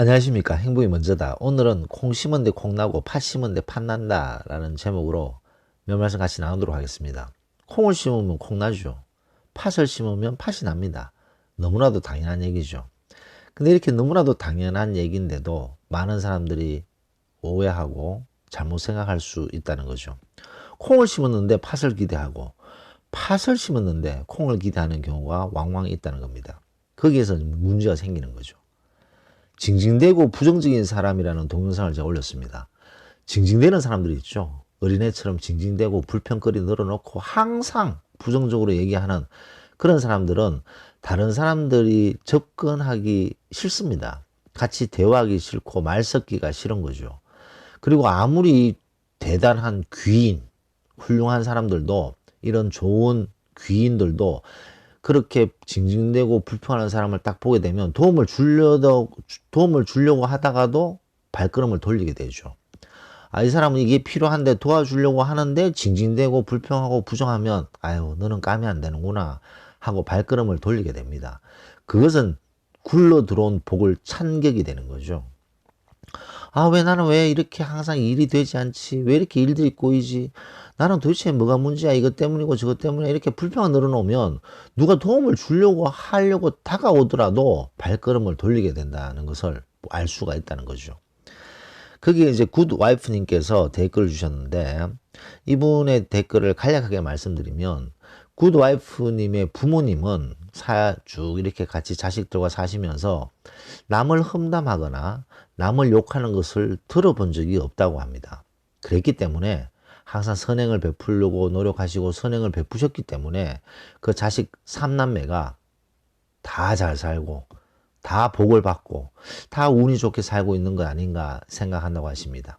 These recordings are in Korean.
안녕하십니까. 행복이 먼저다. 오늘은 콩 심은 데 콩 나고 팥 심은 데 팥 난다 라는 제목으로 몇 말씀 같이 나누도록 하겠습니다. 콩을 심으면 콩 나죠. 팥을 심으면 팥이 납니다. 너무나도 당연한 얘기죠. 근데 이렇게 너무나도 당연한 얘기인데도 많은 사람들이 오해하고 잘못 생각할 수 있다는 거죠. 콩을 심었는데 팥을 기대하고 팥을 심었는데 콩을 기대하는 경우가 왕왕 있다는 겁니다. 거기에서 문제가 생기는 거죠 징징대고 부정적인 사람이라는 동영상을 제가 올렸습니다. 징징대는 사람들이 있죠. 어린애처럼 징징대고 불평거리 늘어놓고 항상 부정적으로 얘기하는 그런 사람들은 다른 사람들이 접근하기 싫습니다. 같이 대화하기 싫고 말 섞기가 싫은 거죠. 그리고 아무리 대단한 귀인, 훌륭한 사람들도 이런 좋은 귀인들도 그렇게 징징대고 불평하는 사람을 딱 보게 되면 도움을 주려도 도움을 주려고 하다가도 발걸음을 돌리게 되죠. 아, 이 사람은 이게 필요한데 도와주려고 하는데 징징대고 불평하고 부정하면 아유 너는 까면 안 되는구나 하고 발걸음을 돌리게 됩니다. 그것은 굴러 들어온 복을 찬격이 되는 거죠. 아, 왜 나는 왜 이렇게 항상 일이 되지 않지? 왜 이렇게 일들이 꼬이지? 나는 도대체 뭐가 문제야? 이것 때문이고 저것 때문에 이렇게 불평을 늘어놓으면 누가 도움을 주려고 하려고 다가오더라도 발걸음을 돌리게 된다는 것을 알 수가 있다는 거죠. 거기에 이제 굿 와이프님께서 댓글을 주셨는데 이분의 댓글을 간략하게 말씀드리면 굿 와이프님의 부모님은 사 쭉 이렇게 같이 자식들과 사시면서 남을 험담하거나 남을 욕하는 것을 들어본 적이 없다고 합니다. 그랬기 때문에 항상 선행을 베풀려고 노력하시고 선행을 베푸셨기 때문에 그 자식 삼남매가 다 잘 살고 다 복을 받고 다 운이 좋게 살고 있는 거 아닌가 생각한다고 하십니다.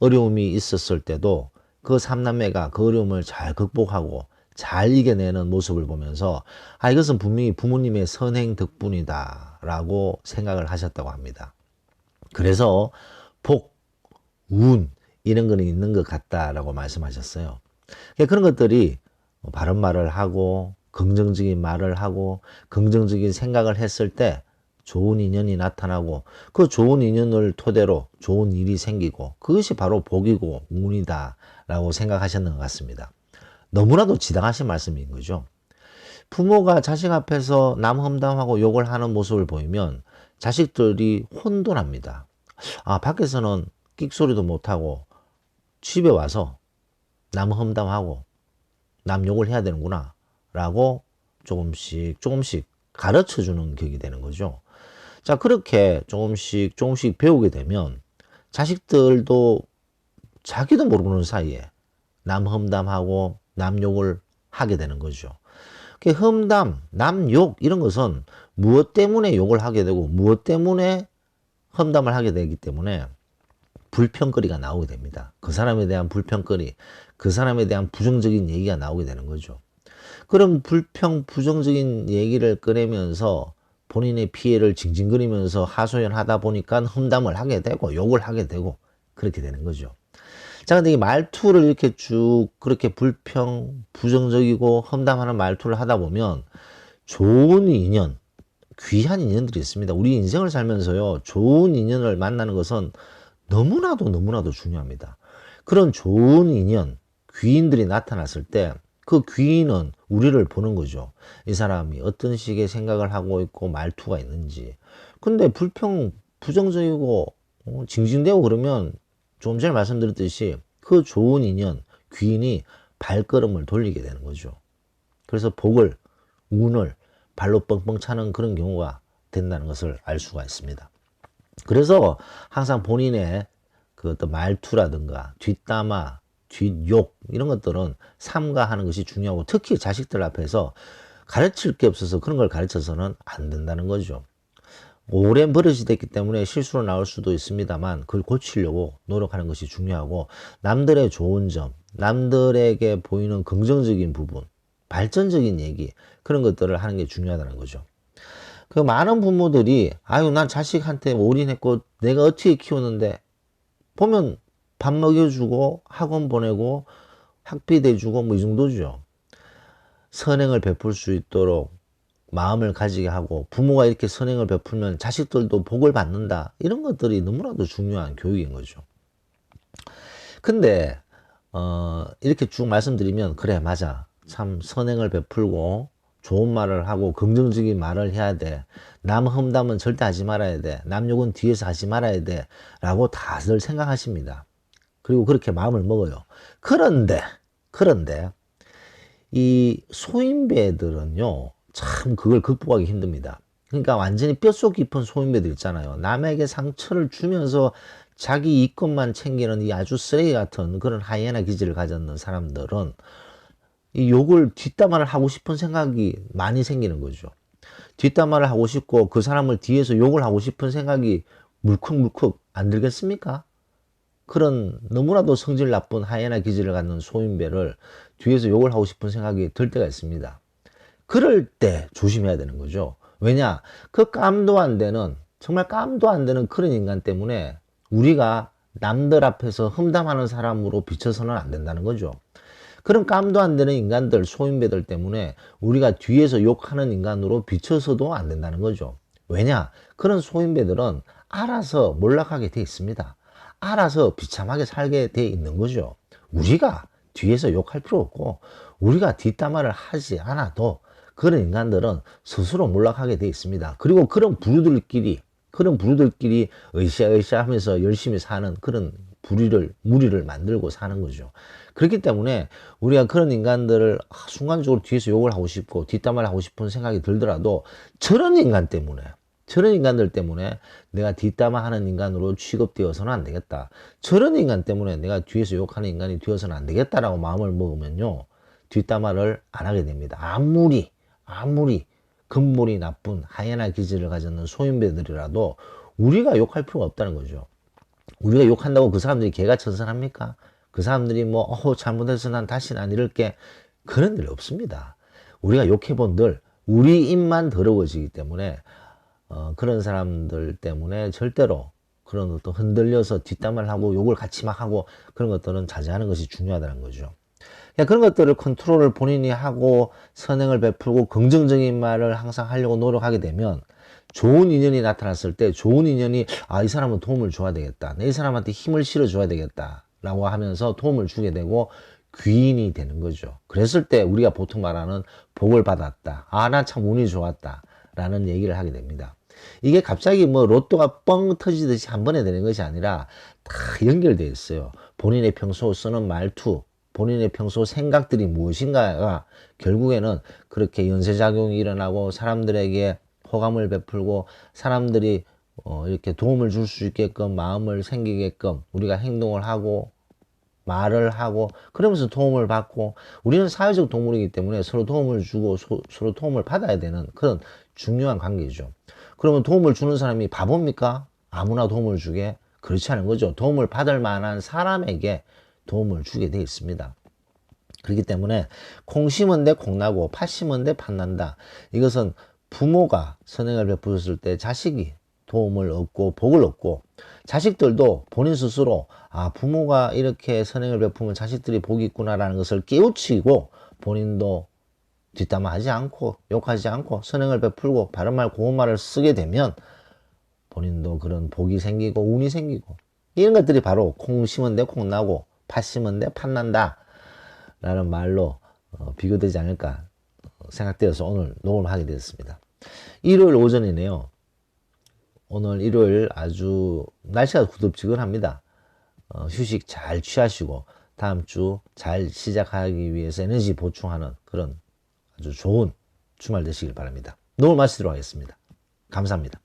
어려움이 있었을 때도 그 삼남매가 그 어려움을 잘 극복하고 잘 이겨내는 모습을 보면서 아 이것은 분명히 부모님의 선행 덕분이다 라고 생각을 하셨다고 합니다. 그래서 복, 운 이런 거는 있는 것 같다라고 말씀하셨어요. 그런 것들이 뭐 바른 말을 하고 긍정적인 말을 하고 긍정적인 생각을 했을 때 좋은 인연이 나타나고 그 좋은 인연을 토대로 좋은 일이 생기고 그것이 바로 복이고 운이다라고 생각하셨는 것 같습니다. 너무나도 지당하신 말씀인 거죠. 부모가 자식 앞에서 남 험담하고 욕을 하는 모습을 보이면 자식들이 혼돈합니다. 아, 밖에서는 끽소리도 못하고 집에 와서 남 험담하고 남 욕을 해야 되는구나 라고 조금씩 조금씩 가르쳐 주는 격이 되는 거죠. 자, 그렇게 조금씩 조금씩 배우게 되면 자식들도 자기도 모르는 사이에 남 험담하고 남 욕을 하게 되는 거죠. 그 험담, 남욕 이런 것은 무엇 때문에 욕을 하게 되고 무엇 때문에 험담을 하게 되기 때문에 불평거리가 나오게 됩니다. 그 사람에 대한 불평거리, 그 사람에 대한 부정적인 얘기가 나오게 되는 거죠. 그럼 불평, 부정적인 얘기를 꺼내면서 본인의 피해를 징징거리면서 하소연하다 보니까 험담을 하게 되고 욕을 하게 되고 그렇게 되는 거죠. 자, 근데 이 말투를 이렇게 쭉 그렇게 불평, 부정적이고 험담하는 말투를 하다 보면 좋은 인연, 귀한 인연들이 있습니다. 우리 인생을 살면서요, 좋은 인연을 만나는 것은 너무나도 너무나도 중요합니다. 그런 좋은 인연, 귀인들이 나타났을 때 그 귀인은 우리를 보는 거죠. 이 사람이 어떤 식의 생각을 하고 있고 말투가 있는지. 근데 불평, 부정적이고 어, 징징대고 그러면 좀 전에 말씀드렸듯이 그 좋은 인연, 귀인이 발걸음을 돌리게 되는 거죠. 그래서 복을, 운을 발로 뻥뻥 차는 그런 경우가 된다는 것을 알 수가 있습니다. 그래서 항상 본인의 그 어떤 말투라든가 뒷담화, 뒷욕 이런 것들은 삼가하는 것이 중요하고 특히 자식들 앞에서 가르칠 게 없어서 그런 걸 가르쳐서는 안 된다는 거죠. 오랜 버릇이 됐기 때문에 실수로 나올 수도 있습니다만 그걸 고치려고 노력하는 것이 중요하고 남들의 좋은 점, 남들에게 보이는 긍정적인 부분, 발전적인 얘기 그런 것들을 하는 게 중요하다는 거죠. 그 많은 부모들이 아유 난 자식한테 올인했고 내가 어떻게 키우는데 보면 밥 먹여주고 학원 보내고 학비 대주고 뭐 이 정도죠. 선행을 베풀 수 있도록 마음을 가지게 하고 부모가 이렇게 선행을 베풀면 자식들도 복을 받는다. 이런 것들이 너무나도 중요한 교육인 거죠. 근데 어, 이렇게 쭉 말씀드리면 그래 맞아. 참 선행을 베풀고 좋은 말을 하고 긍정적인 말을 해야 돼. 남 험담은 절대 하지 말아야 돼. 남 욕은 뒤에서 하지 말아야 돼. 라고 다들 생각하십니다. 그리고 그렇게 마음을 먹어요. 그런데, 그런데, 이 소인배들은요, 참 그걸 극복하기 힘듭니다. 그러니까 완전히 뼛속 깊은 소인배들 있잖아요. 남에게 상처를 주면서 자기 이권만 챙기는 이 아주 쓰레기 같은 그런 하이에나 기질을 가졌는 사람들은 이 욕을 뒷담화를 하고 싶은 생각이 많이 생기는 거죠. 뒷담화를 하고 싶고 그 사람을 뒤에서 욕을 하고 싶은 생각이 물컥물컥 안 들겠습니까? 그런 너무나도 성질 나쁜 하이에나 기질을 갖는 소인배를 뒤에서 욕을 하고 싶은 생각이 들 때가 있습니다. 그럴 때 조심해야 되는 거죠. 왜냐? 그 깜도 안 되는, 정말 깜도 안 되는 그런 인간 때문에 우리가 남들 앞에서 험담하는 사람으로 비춰서는 안 된다는 거죠. 그런 깜도 안 되는 인간들, 소인배들 때문에 우리가 뒤에서 욕하는 인간으로 비춰서도 안 된다는 거죠. 왜냐? 그런 소인배들은 알아서 몰락하게 돼 있습니다. 알아서 비참하게 살게 돼 있는 거죠. 우리가 뒤에서 욕할 필요 없고, 우리가 뒷담화를 하지 않아도 그런 인간들은 스스로 몰락하게 돼 있습니다. 그리고 그런 부류들끼리, 그런 부류들끼리 으쌰으쌰 하면서 열심히 사는 그런 부리를, 무리를 만들고 사는 거죠. 그렇기 때문에 우리가 그런 인간들을 순간적으로 뒤에서 욕을 하고 싶고 뒷담화를 하고 싶은 생각이 들더라도 저런 인간 때문에 저런 인간들 때문에 내가 뒷담화 하는 인간으로 취급되어서는 안 되겠다. 저런 인간 때문에 내가 뒤에서 욕하는 인간이 되어서는 안 되겠다라고 마음을 먹으면요. 뒷담화를 안 하게 됩니다. 아무리, 아무리 근본이 나쁜 하이에나 기질을 가졌는 소인배들이라도 우리가 욕할 필요가 없다는 거죠. 우리가 욕한다고 그 사람들이 개가 천선합니까? 그 사람들이 뭐, 어, 잘못해서 난 다시는 안 이럴게. 그런 일 없습니다. 우리가 욕해본 들, 우리 입만 더러워지기 때문에, 어, 그런 사람들 때문에 절대로 그런 어떤 흔들려서 뒷담화를 하고 욕을 같이 막 하고 그런 것들은 자제하는 것이 중요하다는 거죠. 그런 것들을 컨트롤을 본인이 하고 선행을 베풀고 긍정적인 말을 항상 하려고 노력하게 되면 좋은 인연이 나타났을 때 좋은 인연이 아 이 사람은 도움을 줘야 되겠다. 내 이 사람한테 힘을 실어 줘야 되겠다. 라고 하면서 도움을 주게 되고 귀인이 되는 거죠. 그랬을 때 우리가 보통 말하는 복을 받았다. 아, 나 참 운이 좋았다. 라는 얘기를 하게 됩니다. 이게 갑자기 뭐 로또가 뻥 터지듯이 한 번에 되는 것이 아니라 다 연결되어 있어요. 본인의 평소 쓰는 말투, 본인의 평소 생각들이 무엇인가가 결국에는 그렇게 연쇄작용이 일어나고 사람들에게 호감을 베풀고 사람들이 어, 이렇게 도움을 줄 수 있게끔 마음을 생기게끔 우리가 행동을 하고 말을 하고 그러면서 도움을 받고 우리는 사회적 동물이기 때문에 서로 도움을 주고 소, 서로 도움을 받아야 되는 그런 중요한 관계죠. 그러면 도움을 주는 사람이 바보입니까? 아무나 도움을 주게 그렇지 않은 거죠. 도움을 받을 만한 사람에게 도움을 주게 되어 있습니다. 그렇기 때문에 콩 심은 데 콩 나고 팥 심은 데 팥 난다. 이것은 부모가 선행을 베풀었을 때 자식이 도움을 얻고 복을 얻고 자식들도 본인 스스로 아 부모가 이렇게 선행을 베푸면 자식들이 복이 있구나라는 것을 깨우치고 본인도 뒷담화하지 않고 욕하지 않고 선행을 베풀고 바른 말 고운 말을 쓰게 되면 본인도 그런 복이 생기고 운이 생기고 이런 것들이 바로 콩 심은 데 콩 나고 팥 심은 데 팥 난다 라는 말로 어, 비교되지 않을까 생각되어서 오늘 녹음을 하게 되었습니다. 일요일 오전이네요. 오늘 일요일 아주 날씨가 구덥지근합니다. 어, 휴식 잘 취하시고 다음 주 잘 시작하기 위해서 에너지 보충하는 그런 아주 좋은 주말 되시길 바랍니다. 녹음 마치도록 하겠습니다. 감사합니다.